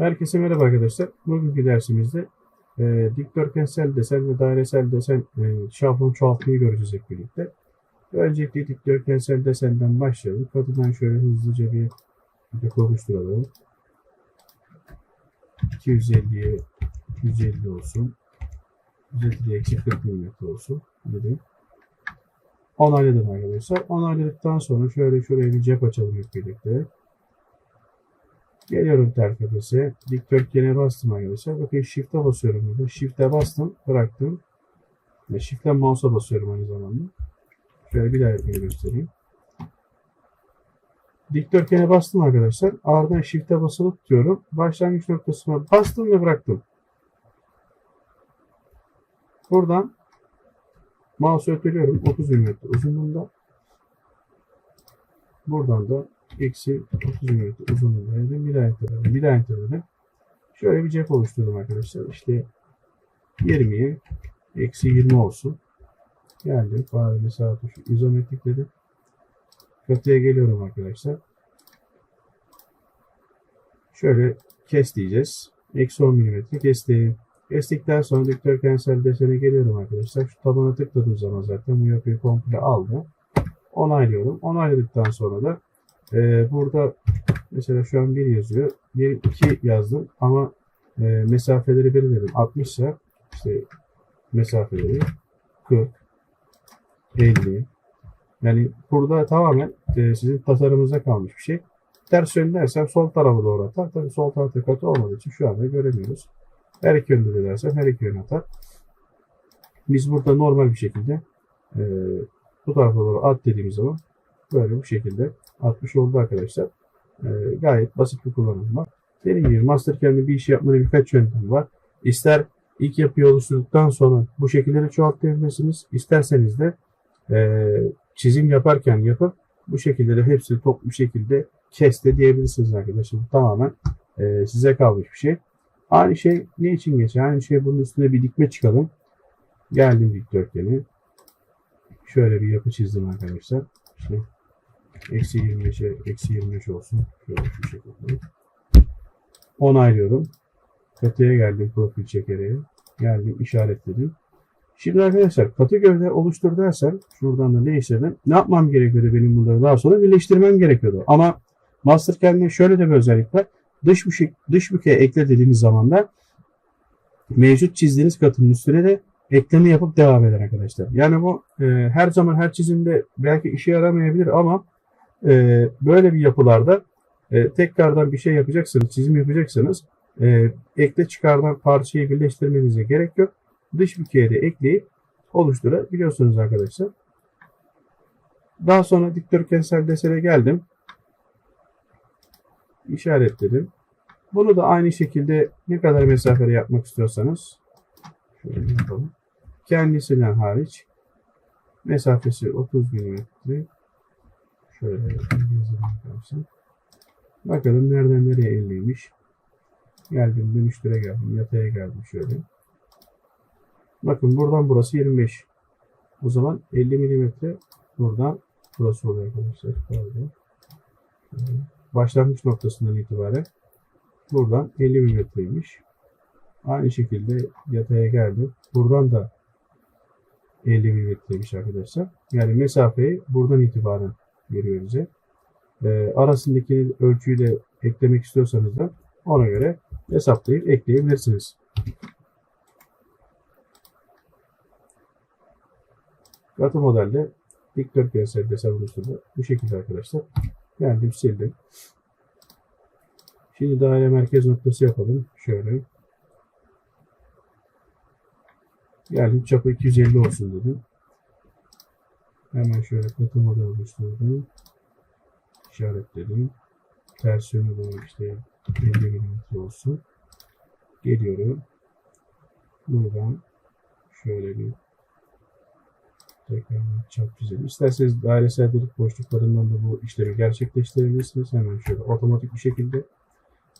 Herkese merhaba arkadaşlar. Bugünkü dersimizde e, dikdörtgensel desen ve dairesel desen e, şablon çoğaltmayı göreceğiz hep birlikte. Öncelikle dikdörtgensel desenden başlayalım. Katıdan şöyle hızlıca bir bir oluşturalım. 250'ye 250 olsun. 150'ye eksi 40 mm olsun. Dedim. Onayladım arkadaşlar. Onayladıktan sonra şöyle şuraya bir cep açalım hep birlikte. Geliyorum kafese. Dikdörtgene bastım arkadaşlar. Bakın shift'e basıyorum burada. Shift'e bastım. Bıraktım. Ve shift'e mouse'a basıyorum aynı zamanda. Şöyle bir daha yapmayı göstereyim. Dikdörtgene bastım arkadaşlar. Ardından shift'e basılı tutuyorum. Başlangıç noktasına bastım ve bıraktım. Buradan mouse'u öteliyorum. 30 mm uzunluğunda. Buradan da eksi 30 mm uzunluğunda dedim. Bir daha enterledim. Bir daha enterledim. Şöyle bir cep oluşturdum arkadaşlar. İşte 20'ye eksi 20 olsun. Geldim. Fare sağ tuşu izometrik dedim. Katıya geliyorum arkadaşlar. Şöyle kes diyeceğiz. Eksi 10 mm kestim. Kestikten sonra dikdörtgensel desene geliyorum arkadaşlar. Şu tabana tıkladığım zaman zaten bu yapıyı komple aldı. Onaylıyorum. Onayladıktan sonra da e, burada mesela şu an 1 yazıyor. 1, 2 yazdım ama e, mesafeleri belirledim. 60 ise işte mesafeleri 40, 50. Yani burada tamamen e, sizin tasarımınıza kalmış bir şey. Ters yön dersem sol tarafa doğru atar. Tabii sol tarafta katı olmadığı için şu anda göremiyoruz. Her iki yönde de dersem her iki yöne atar. Biz burada normal bir şekilde e, bu tarafa doğru at dediğimiz zaman böyle bu şekilde atmış oldu arkadaşlar. E, gayet basit bir kullanım var. Dediğim gibi Mastercard'da bir iş yapmanın birkaç yöntemi var. İster ilk yapıyı oluşturduktan sonra bu şekilleri çoğaltabilirsiniz. İsterseniz de e, çizim yaparken yapıp bu şekilleri hepsini toplu şekilde kes de diyebilirsiniz arkadaşlar. Tamamen e, size kalmış bir şey. Aynı şey ne için geçer? Aynı şey bunun üstüne bir dikme çıkalım. Geldim dikdörtgeni. Şöyle bir yapı çizdim arkadaşlar. İşte eksi 25'e eksi 25 olsun. Şöyle şu şekilde. Onaylıyorum. Katıya geldim profil çekereye. Geldim işaretledim. Şimdi arkadaşlar katı gövde oluştur dersen şuradan da değiştirdim. Ne yapmam gerekiyordu benim bunları daha sonra birleştirmem gerekiyordu. Ama Mastercard'de şöyle de bir özellik var. Dış, büke, dış bükeye ekle dediğiniz zaman da mevcut çizdiğiniz katının üstüne de ekleme yapıp devam eder arkadaşlar. Yani bu e, her zaman her çizimde belki işe yaramayabilir ama e, böyle bir yapılarda e, tekrardan bir şey yapacaksınız, çizim yapacaksanız e, ekle çıkardan parçayı birleştirmenize gerek yok. Dış bükeye de ekleyip oluşturabiliyorsunuz arkadaşlar. Daha sonra dikdörtgensel desene geldim. İşaretledim. Bunu da aynı şekilde ne kadar mesafede yapmak istiyorsanız şöyle yapalım. Kendisinden hariç mesafesi 30 mm. Şöyle yazalım. Bakalım nereden nereye 50'ymiş. Geldim dönüştüre geldim. Yataya geldim şöyle. Bakın buradan burası 25. O zaman 50 mm buradan burası oluyor arkadaşlar. Pardon. Başlangıç noktasından itibaren buradan 50 mm'ymiş. Aynı şekilde yataya geldim. Buradan da 50 mm'ymiş arkadaşlar. Yani mesafeyi buradan itibaren veriyor bize. E, arasındaki ölçüyü de eklemek istiyorsanız da ona göre hesaplayıp ekleyebilirsiniz. Katı modelde dikdörtgensel desen oluşturdu. Bu şekilde arkadaşlar. Geldim sildim. Şimdi daire merkez noktası yapalım. Şöyle. Geldim çapı 250 olsun dedim. Hemen şöyle katı model oluşturdum. İşaretledim. Ters yönü doğru işte 50 mm olsun. Geliyorum. Buradan şöyle bir tekrar çap çizelim. İsterseniz dairesel delik boşluklarından da bu işlemi gerçekleştirebilirsiniz. Hemen şöyle otomatik bir şekilde.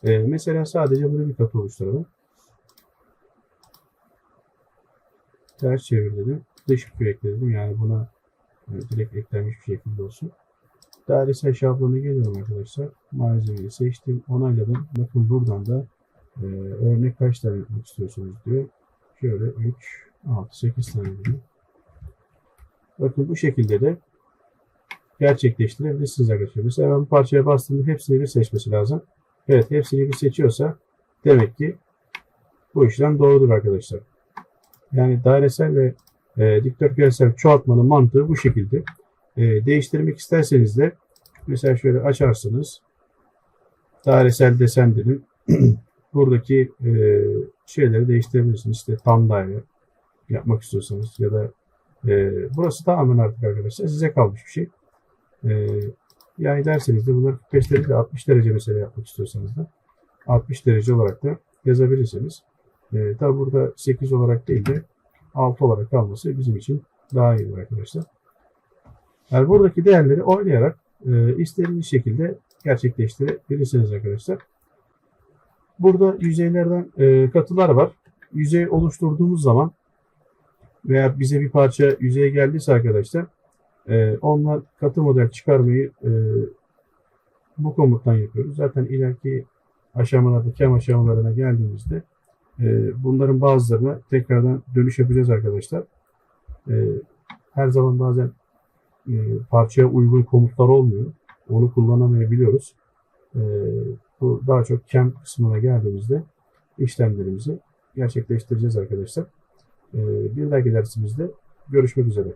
Ee, mesela sadece burada bir katı oluşturalım. Ters çevir dedim. Dış bir ekledim. Yani buna direkt eklenmiş bir şekilde olsun. Dairesel şablonu geliyorum arkadaşlar. Malzemeyi seçtim. Onayladım. Bakın buradan da Ee, örnek kaç tane yapmak istiyorsunuz diyor. Şöyle 3, 6, 8 tane diyor. Bakın bu şekilde de gerçekleştirebilirsiniz arkadaşlar. Mesela ben parçaya bastığımda hepsini bir seçmesi lazım. Evet hepsini bir seçiyorsa demek ki bu işlem doğrudur arkadaşlar. Yani dairesel ve e, dikdörtgensel çoğaltmanın mantığı bu şekilde. E, değiştirmek isterseniz de mesela şöyle açarsınız. Dairesel desen dedim. Buradaki e, şeyleri değiştirebilirsiniz. İşte tam daire yapmak istiyorsanız ya da e, burası tamamen artık arkadaşlar size kalmış bir şey. E, yani derseniz de bunlar 45 derece 60 derece mesela yapmak istiyorsanız da 60 derece olarak da yazabilirsiniz. E, tabi burada 8 olarak değil de 6 olarak kalması bizim için daha iyi arkadaşlar. Yani buradaki değerleri oynayarak e, istediğiniz şekilde gerçekleştirebilirsiniz arkadaşlar. Burada yüzeylerden e, katılar var. Yüzey oluşturduğumuz zaman veya bize bir parça yüzeye geldiyse arkadaşlar e, onunla katı model çıkarmayı e, bu komuttan yapıyoruz. Zaten ileriki aşamalarda, kem aşamalarına geldiğimizde bunların bazılarına tekrardan dönüş yapacağız arkadaşlar. E, her zaman bazen e, parçaya uygun komutlar olmuyor. Onu kullanamayabiliyoruz. E, bu daha çok kem kısmına geldiğimizde işlemlerimizi gerçekleştireceğiz arkadaşlar. Bir dahaki dersimizde görüşmek üzere.